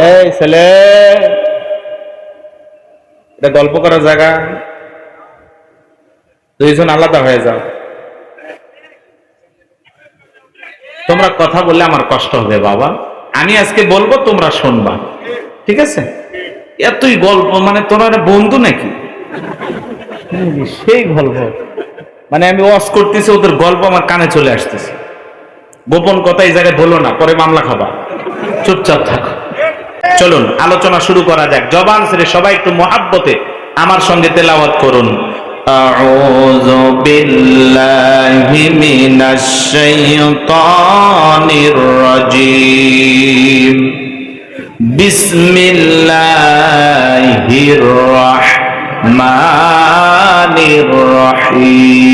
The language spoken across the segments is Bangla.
এই ছেলে। এটা গল্প করার জায়গা। দুইজন আলাদা হয়ে যাও। তোমরা কথা বললে আমার কষ্ট হবে বাবা। আমি আজকে বলব তোমরা শুনবা। ঠিক আছে? এতই গল্প মানে তোমরা বন্ধু নাকি? সেই গল্প। মানে আমি ওয়াশ করতেছি ওদের গল্প আমার কানে চলে আসতেছে। গোপন কথা এই জায়গায় বলো না পরে মামলা খাবা। চুপচাপ থাকো। চলুন আলোচনা শুরু করা যাক জবান ছেড়ে সবাই একটু মহাব্বতে আমার সঙ্গে তেলাওয়াত করুন أعوذ بالله من الشيطان الرجيم بسم الله الرحمن الرحيم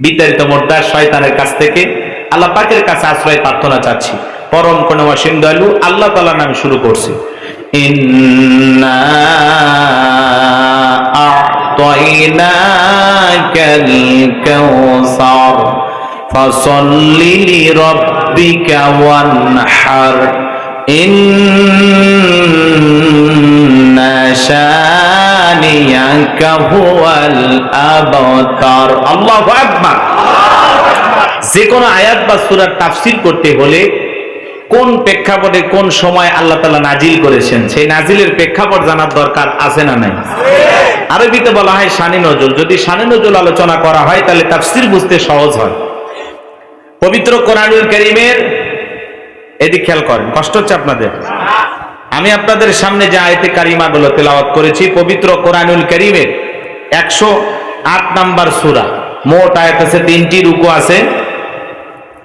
বিতাড়িত মোর্দা শয়তানের কাছ থেকে আল্লাহ পাকের কাছে আশ্রয় প্রার্থনা চাচ্ছি পরম কোন অসীম দয়ালু আল্লাহ তাআলার নামে শুরু করছি। যে কোনো আয়াত বা সুরার তাফসীর করতে হলে কোন প্রেক্ষাপটে কোন সময় আল্লাহ তাআলা নাজিল করেছেন? সেই নাজিলের প্রেক্ষাপট জানার দরকার আছে না নাই? আরবিতে বলা হয় শানি নজুল। যদি শানি নজুল আলোচনা করা হয়, তাহলে তাফসীর বুঝতে সহজ হয়। পবিত্র কোরআনুল কারীমের, এদিক খেয়াল করেন, কষ্ট হচ্ছে আপনাদের। আমি আপনাদের সামনে যে আয়তে কারিমাগুলো তেলাওয়াত করেছি, পবিত্র কোরআনুল কারীমের একশো আট নাম্বার সূরা। মোট আয়াত আছে তিনটি, রুকু আছে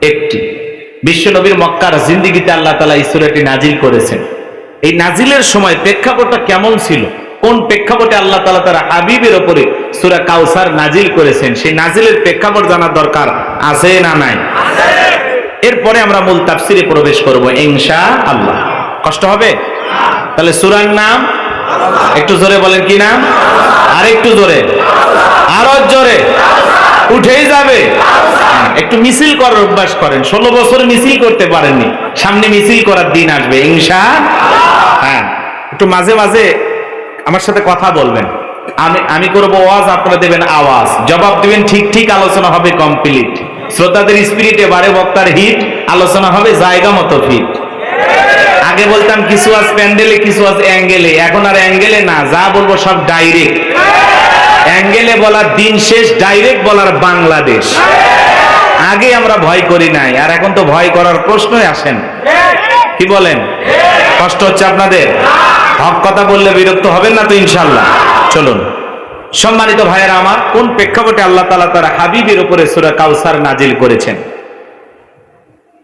একটি। বিশ্বনবীর মক্কার জিন্দিগিতে আল্লাহ তালা এই সূরাটি নাজিল করেছেন। এই নাজিলের সময় প্রেক্ষাপটটা কেমন ছিল? কোন প্রেক্ষাপটে আল্লাহ তালা তারা হাবিবের ওপরে সূরা কাউসার নাজিল করেছেন? সেই নাজিলের প্রেক্ষাপট জানার দরকার আছে না নাই? এরপরে আমরা মূল তাফসিরে প্রবেশ করব ইনশা আল্লাহ কষ্ট হবে? তাহলে সূরার নাম একটু জোরে বলেন কি নাম? আর একটু জোরে। আরও জোরে। উঠেই যাবে। একটু মিছিল করার অভ্যাস করেন। ষোলো বছর মিছিল করতে পারেননি। সামনে মিছিল করার দিন আসবে, ইনশা হ্যাঁ একটু মাঝে মাঝে আমার সাথে কথা বলবেন। আমি আমি করব ওয়াজ, আপনারা দেবেন আওয়াজ। জবাব দিবেন, ঠিক ঠিক আলোচনা হবে কমপ্লিট শ্রোতাদের স্পিরিটে বারে বক্তার হিট আলোচনা হবে জায়গা মতো ফিট আগে বলতাম কিছু আজ প্যান্ডেলে, কিছু আজ অ্যাঙ্গেলে। এখন আর অ্যাঙ্গেলে না, যা বলব সব ডাইরেক্ট অ্যাঙ্গেলে বলার দিন শেষ ডাইরেক্ট বলার বাংলাদেশ। আগে আমরা ভয় করি নাই, আর এখন তো ভয় করার প্রশ্নই আসেন কি বলেন? কষ্ট হচ্ছে আপনাদের? হক কথা বললে বিরক্ত হবেন না তো ইনশাল্লাহ চলুন। সম্মানিত ভাইয়েরা আমার, কোন প্রেক্ষাপটে আল্লাহ তালা তার হাবিবের উপরে সুরা কাউসার নাজিল করেছেন?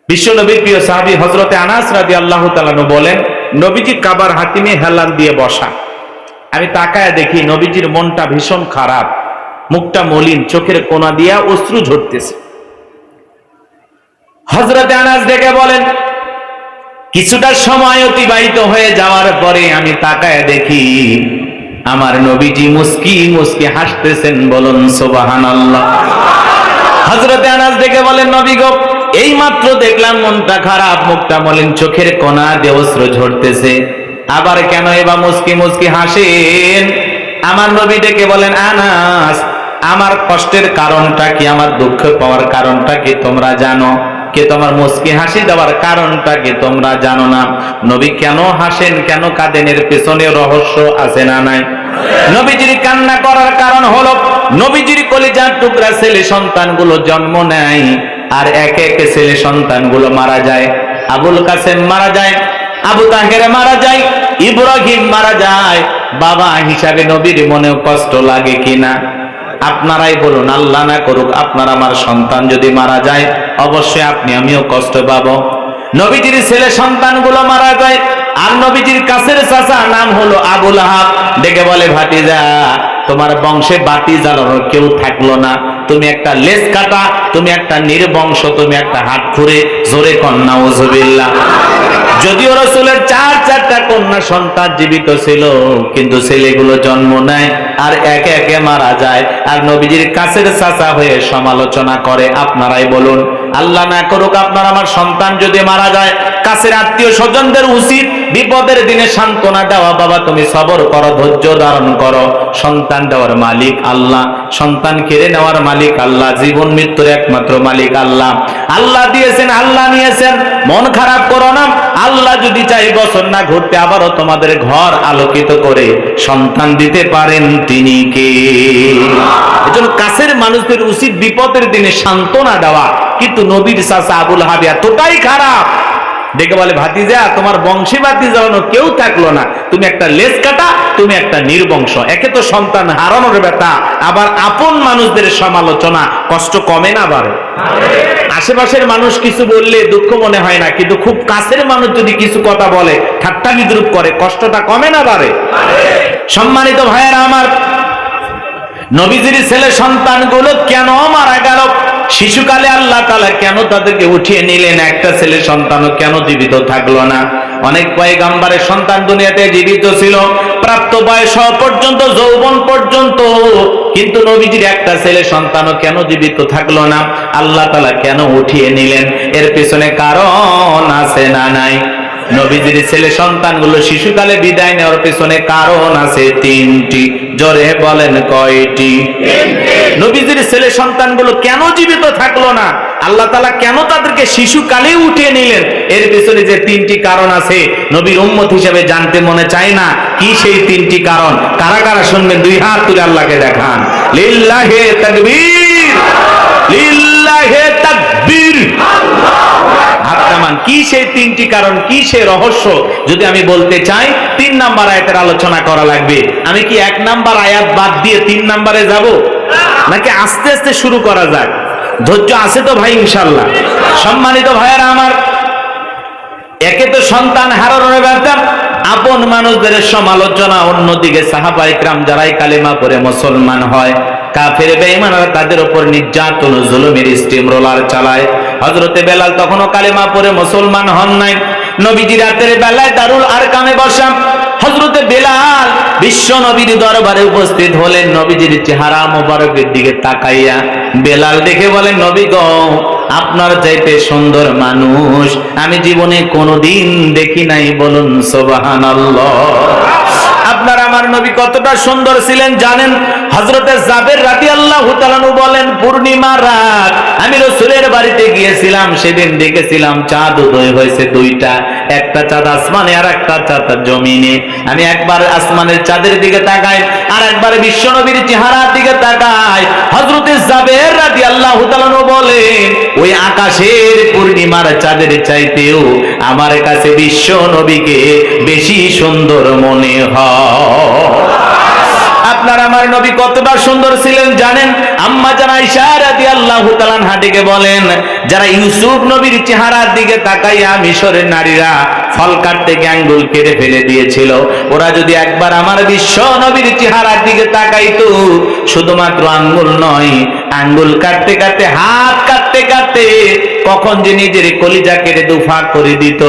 বিশ্ব নবীর প্রিয় সাহাবি হজরতে আনাস রাজি আল্লাহ তালানু বলেন, নবীজি কাবার হাতিমে হেলান দিয়ে বসা। আমি তাকায় দেখি নবীজির মনটা ভীষণ খারাপ। মুখটা মলিন, চোখের কোনা দিয়া অশ্রু ঝরতেছে। হজরতে আনাস ডেকে বলেন, কিছুটা সময় অতিবাহিত হয়ে যাওয়ার পরে আমি তাকায় দেখি আমার নবীজি মুস্কি মুস্কি হাসতেছেন বলুন সোবাহান আল্লাহ হজরতে আনাস ডেকে বলেন, নবী গো, এই মাত্র দেখলাম মনটা খারাপ, মুখটা বলেন চোখের কোনা দিয়ে অস্ত্র ঝরতেছে। আবার কেন এবার মুস্কি মুস্কি হাসেন? আমার নবী ডেকে বলেন, আনাস, আমার কষ্টের কারণটা কি? আমার দুঃখ পাওয়ার কারণটা কি? তোমরা জানো? কে তোমার মুস্কি হাসি দেওয়ার কারণটা কি তোমরা জানো না? নবী কেন হাসেন, কেন কাঁদেন, এর পেছনে রহস্য আছে না নাই? নবীজির কান্না করার কারণ হলো, নবীজির কলিজার টুকরা ছেলে সন্তানগুলো জন্ম নেয় আর একে একে ছেলে সন্তানগুলো মারা যায়। আবুল কাসেম মারা যায়, আবু তাহের মারা যায়, ইব্রাহিম মারা যায়। বাবা হিসাবে নবীর মনেও কষ্ট লাগে কিনা? আপনারাই বলুন, আল্লাহ না করুক, আপনার আমার সন্তান যদি মারা যায়, অবশ্যই আপনি, আমিও কষ্ট পাবো। নবীজির ছেলে সন্তানগুলো মারা যায়, আর নবীজির কাছের চাচা নাম হলো আবুল আহাব। ডেকে বলে ভাতিজা তোমার বংশে বাতি জ্বালানোর কেউ থাকল না। তুমি একটা লেস কাটা, তুমি একটা নির্বংশ, তুমি একটা হাত খুঁড়ে জোরে কন্যা ওজবিল্লা যদিও রসুলের চার চারটা কন্যা সন্তান জীবিত ছিল, কিন্তু ছেলেগুলো জন্ম নেয় আর একে একে মারা যায়। আর নবীজির কাছের চাচা হয়ে সমালোচনা করে, আপনারাই বলুন, আল্লাহ না করুক আপনার আমার সন্তান যদি মারা যায়, কাছের আত্মীয় স্বজনদের উচিত বিপদের দিনে সান্ত্বনা দেওয়া, বাবা, তুমি সবর করো, ধৈর্য ধারণ করো। সন্তান দেওয়ার মালিক আল্লাহ। সন্তান কেড়ে নেওয়ার মালিক আল্লাহ। জীবন মৃত্যুর একমাত্র মালিক আল্লাহ। আল্লাহ দিয়েছেন, আল্লাহ নিয়েছেন। মন খারাপ করো না। আল্লাহ যদি চাই বছর না ঘুরতে, আবারও তোমাদের ঘর আলোকিত করে সন্তান দিতে পারেন তিনি কে? এজন্য কাছের মানুষদের উচিত বিপদের দিনে সান্ত্বনা দেওয়া। কিন্তু নবীর চাচা আবুল হাবিয়া তোটাই খারাপ দেখে বলে ভাতিজা তোমার বংশে বাতি জ্বালানো কেউ থাকল না। তুমি একটা লেজ কাটা তুমি একটা নির্বংশ। একে তো সন্তান হারানোর ব্যাটা আবার আপন মানুষদের সমালোচনা কষ্ট কমে না বাড়ে আশেপাশের মানুষ কিছু বললে দুঃখ মনে হয় না কিন্তু খুব কাছের মানুষ যদি কিছু কথা বলে ঠাট্টা বিদ্রুপ করে কষ্টটা কমে না বাড়ে সম্মানিত ভাইয়েরা আমার নবীজির ছেলে সন্তানগুলো কেন মারা গেল? শিশুকালে আল্লাহ তালা কেন তাদেরকে উঠিয়ে নিলেন? একটা ছেলে সন্তানও কেন জীবিত থাকল না? অনেক পয়গাম্বারের সন্তান দুনিয়াতে জীবিত ছিল, প্রাপ্ত বয়স পর্যন্ত, যৌবন পর্যন্ত। কিন্তু নবীজির একটা ছেলে সন্তানও কেন জীবিত থাকল না? আল্লাহ তালা কেন উঠিয়ে নিলেন? এর পেছনে কারণ আছে না নাই? নবীজির ছেলে সন্তানগুলো শিশুকালে বিদায় নেওয়ার পেছনে কারণ আছে তিনটি। জোরে বলেন কয়টি? নবীজির ছেলে সন্তানগুলো কেন জীবিত থাকল না? আল্লাহ তালা কেন তাদেরকে শিশুকালে উঠিয়ে নিলেন? এর পিছনে যে তিনটি কারণ আছে নবীর উম্মত হিসেবে জানতে মনে চায় না কি সেই তিনটি কারণ। কারা কারা শুনবেন? দুই হাত তুলে আল্লাহকে দেখান। লিল্লাহে তাকবীর লিল্লাহে তাকবীর। কি সেই তিনটি কারণ, কি সেই রহস্য? যদি আমি বলতে চাই, তিন নাম্বার আয়াতের আলোচনা করা লাগবে। আমি কি এক নাম্বার আয়াত বাদ দিয়ে তিন নাম্বারে যাব? নাকি আস্তে আস্তে শুরু করা যাক? ধৈর্য আছে তো ভাই, ইনশাল্লাহ। সম্মানিত ভাইয়েরা আমার, একে তো সন্তান হারানোর ব্যাপার আপন মানুষদের সমালোচনা, অন্যদিকে সাহাবা ইকরাম যারাই কালেমা পরে মুসলমান হয়, কাফের, বেঈমানরা তাদের উপর নির্যাতন ও জুলুমের স্টিম রোলার চালায়। হযরতে বেলাল তখনও কালেমা পরে মুসলমান হন নাই। নবীজি রাতের বেলায় দারুল আরকামে বসা হযরতে বেলাল বিশ্ব নবীর দরবারে উপস্থিত হলেন, নবীজির চেহারা মোবারকের দিকে তাকাইয়া বেলাল দেখে বলেন, নবী আপনার চাইতে সুন্দর মানুষ, আমি জীবনে কোনোদিন দেখি নাই, বলুন সুবহানাল্লাহ। আপনার আমার নবী কতটা সুন্দর ছিলেন জানেন? হজরতে জাবের রাতি আল্লাহ বলেন, পূর্ণিমা রাত। আমি রসুলের বাড়িতে গিয়েছিলাম, সেদিন দেখেছিলাম চাঁদ উদয় হয়েছে দুইটা। একটা চাঁদ আসমানে আর একটা চাঁদ জমিনে। আমি একবার আসমানের চাঁদের দিকে তাকাই, আর একবার বিশ্ব নবীর চেহারার দিকে তাকাই। হজরতে জাবের রাতি আল্লাহ বলেন, ওই আকাশের পূর্ণিমার চাঁদের চাইতেও আমার কাছে বিশ্ব নবীকে বেশি সুন্দর মনে হয়। আপনার আমার নবী কতটা সুন্দর ছিলেন জানেন? আম্মা জানা ইশারাদি আল্লাহ হাটিকে বলেন, যারা ইউসুফ নবীর চেহারার দিকে তাকাইয়া মিশরের নারীরা ফল কাটতে গ্যাঙ্গুল কেটে ফেলে দিয়েছিল, ওরা যদি একবার আমার বিশ্ব নবীর চেহারার দিকে তাকাইতো, শুধুমাত্র আঙ্গুল নয়, আঙ্গুল কাটতে কাটতে, হাত কাটতে কাটতে কখন যে নিজের কলিজা কেটে দুফা করে দিত,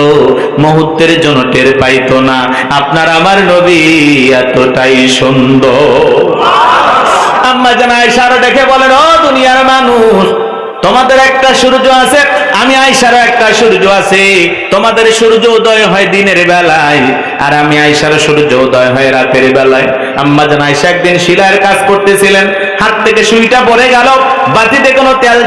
মুহূর্তের জন্য টের পাইতো না। আপনার আমার নবী এতটাই সুন্দর। আম্মা জানা ইশারা দেখে বলেন, ও দুনিয়ার মানুষ, তোমাদের একটা সূর্য আছে, আমি আইসারও একটা সূর্য আছে। তোমাদের সূর্য উদয় হয় দিনের বেলায়, আর আমি আইসার সূর্য উদয় হয় রাতের বেলায়। আম্মা জান আইসা একদিন শিলার কাজ করতেছিলেন, হাত থেকে সুইটা পড়ে গেল, বাতিতে কোনো তেল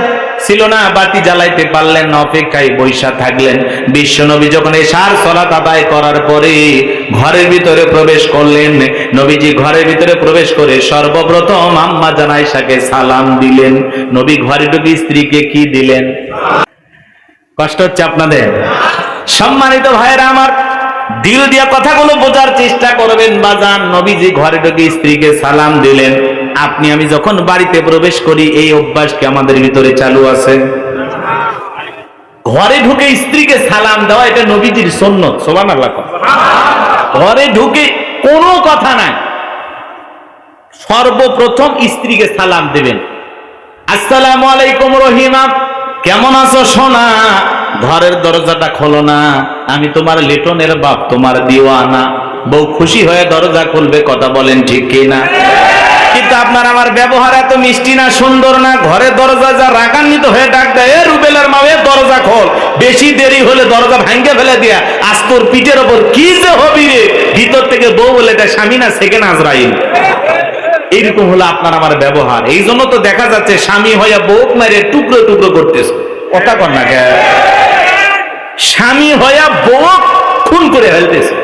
ছিল না, বাতি জ্বালাইতে পারলেন না, অপেক্ষায় বৈশা থাকলেন। বিশ্বনবী যখন এই সার সলাত আদায় করার পরে ঘরের ভিতরে প্রবেশ করলেন, নবীজি ঘরের ভিতরে প্রবেশ করে সর্বপ্রথম আম্মা জানাইশাকে সালাম দিলেন। নবী ঘরে ঢুকে স্ত্রীকে কি দিলেন? কষ্ট হচ্ছে আপনাদের? সম্মানিত ভাইয়েরা আমার দিল দিয়া কথাগুলো বোঝার চেষ্টা করবেন, বাজান। নবীজি ঘরে ঢুকে স্ত্রীকে সালাম দিলেন। আপনি, আমি যখন বাড়িতে প্রবেশ করি, এই অভ্যাস কি আমাদের ভিতরে চালু আছে? ঘরে ঢুকে স্ত্রীকে সালাম দেওয়া, এটা নবীজির সন্ন্যত আল্লাহ ঘরে ঢুকে কোনো কথা নাই। সর্বপ্রথম স্ত্রীকে সালাম দেবেন। আসসালামু আলাইকুম রহিমা কেমন আছো সোনা? ঘরের দরজাটা খোলো না। আমি তোমার লিটনের বাপ, তোমার দিওয়ানা। বউ খুশি হয়ে দরজা খুলবে, কথা বলেন ঠিক কিনা? আপনার আমার ব্যবহার এত মিষ্টি না, সুন্দর না, ঘরে দরজা যা রাগান্বিত হয়ে ডাক দেয়, এ রুবেলের মামে দরজা খোল। বেশি দেরি হলে দরজা ভাঙ্গে ফেলে দিয়া আজ তোর পিঠের ওপর, কি যে হবি রে? ভিতর থেকে বউ বলে দেয় স্বামী না সেকেন্ড আজরাইল। এইরকম হলো আপনার আমার ব্যবহার। এই জন্য তো দেখা যাচ্ছে স্বামী হইয়া বউ মেরে টুকরো টুকরো করতেছে। কথা কর না? স্বামী হইয়া বউ খুন করে ফেলতেছে।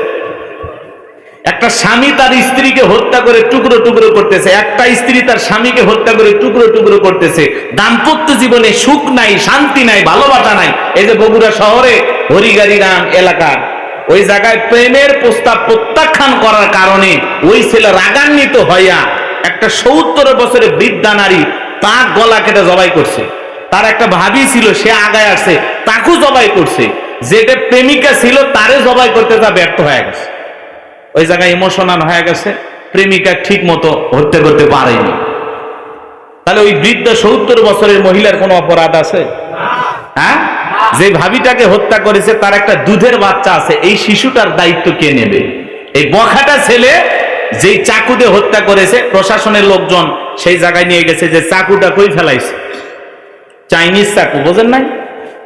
একটা স্বামী তার স্ত্রীকে হত্যা করে টুকরো টুকরো করতেছে, একটা স্ত্রী তার স্বামীকে হত্যা করে টুকরো টুকরো করতেছে। দাম্পত্য জীবনে সুখ নাই, শান্তি নাই, ভালোবাসা নাই। এই যে বগুড়া শহরে হরিগাড়ি রাম এলাকা, ওই জায়গায় প্রেমের প্রস্তাব প্রত্যাখ্যান করার কারণে ওই ছেলে রাগান্বিত হইয়া একটা সত্তর বছরের বৃদ্ধা নারী তার গলা কেটে জবাই করছে। তার একটা ভাবি ছিল, সে আগায় আসছে, তাকেও জবাই করছে। যেটা প্রেমিকা ছিল, তারে জবাই করতে তা ব্যর্থ হয়ে গেছে। ওই জায়গায় ইমোশনাল হয়ে গেছে, প্রেমিকা ঠিক মতো হত্যা করতে পারেনি। তাহলে ওই বৃদ্ধ সত্তর বছরের মহিলার কোনো অপরাধ আছে? হ্যাঁ? যে ভাবিটাকে হত্যা করেছে, তার একটা দুধের বাচ্চা আছে, এই শিশুটার দায়িত্ব কে নেবে? এই বখাটা ছেলে যেই চাকুতে হত্যা করেছে, প্রশাসনের লোকজন সেই জায়গায় নিয়ে গেছে যে চাকুটা কই ফেলাইছে? চাইনিজ চাকু, বোঝেন নাই?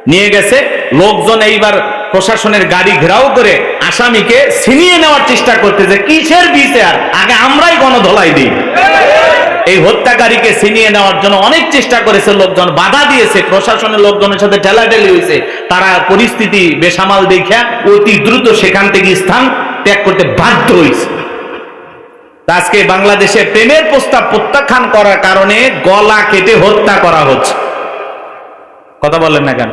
নিয়ে গেছে, লোকজন এইবার প্রশাসনের গাড়ি ঘেরাও করে আসামিকে ছিনিয়ে নেওয়ার চেষ্টা করতে যে কিসের বিচার? আগে আমরাই গণধলাই দিই। এই হত্যাকারীকে ছিনিয়ে নেওয়ার জন্য অনেক চেষ্টা করেছে লোকজন, বাধা দিয়েছে। প্রশাসনের লোকজনের সাথে ঠেলাঠেলি হয়েছে। তারা পরিস্থিতি বেসামাল দেখা অতি দ্রুত সেখান থেকে স্থান ত্যাগ করতে বাধ্য হয়েছে। আজকে বাংলাদেশে প্রেমের প্রস্তাব প্রত্যাখ্যান করার কারণে গলা কেটে হত্যা করা হচ্ছে। কথা বলেন না কেন?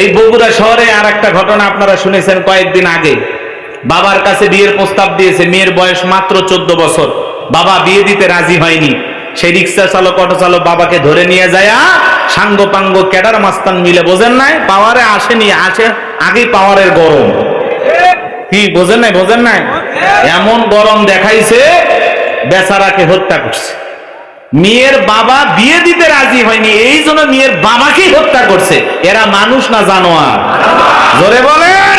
এই বগুড়া শহরে আর একটা ঘটনা আপনারা শুনেছেন কয়েকদিন আগে। বাবার কাছে বিয়ের প্রস্তাব দিয়েছে, মেয়ের বয়স মাত্র চোদ্দ বছর। বাবা বিয়ে দিতে রাজি হয়নি। সেই রিক্সা চালক, অটো চালক বাবাকে ধরে নিয়ে যায় সাঙ্গ পাঙ্গ ক্যাডার মাস্তান মিলে, বোঝেন নাই? পাওয়ারে আসেনি, আসে আগেই পাওয়ারের গরম। কি, বোঝেন নাই বোঝেন নাই? এমন গরম দেখাইছে, বেচারাকে হত্যা করছে। মেয়ের বাবা বিয়ে দিতে রাজি হয়নি, এই জন্য মেয়ের বাবাকেই হত্যা করছে। এরা মানুষ না জানোয়ার? জোরে বলেন।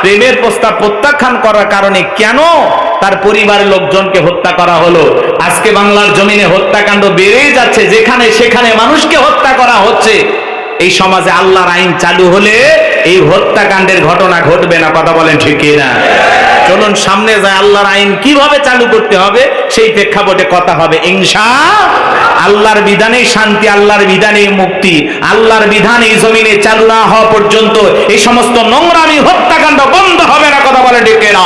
প্রেমের প্রস্তাব প্রত্যাখ্যান করার কারণে কেন তার পরিবারের লোকজনকে হত্যা করা হলো? আজকে বাংলার জমিনে হত্যাকাণ্ড বেড়েই যাচ্ছে, যেখানে সেখানে মানুষকে হত্যা করা হচ্ছে। এই সমাজে আল্লাহর আইন চালু হলে এই হত্যাকাণ্ডের ঘটনা ঘটবে না, কথা বলেন ঠিক না চলুন, সামনে যায় আল্লাহর আইন, কীভাবে চালু করতে হবে? সেই প্রেক্ষাপটে কথা হবে ইংসা আল্লাহর বিধানে শান্তি, আল্লাহর বিধানে মুক্তি, আল্লাহর বিধান এই জমিনে চালু না হওয়া পর্যন্ত এই সমস্ত নোংরামি, হত্যাকাণ্ড বন্ধ হবে না, কথা বলে ঠিক না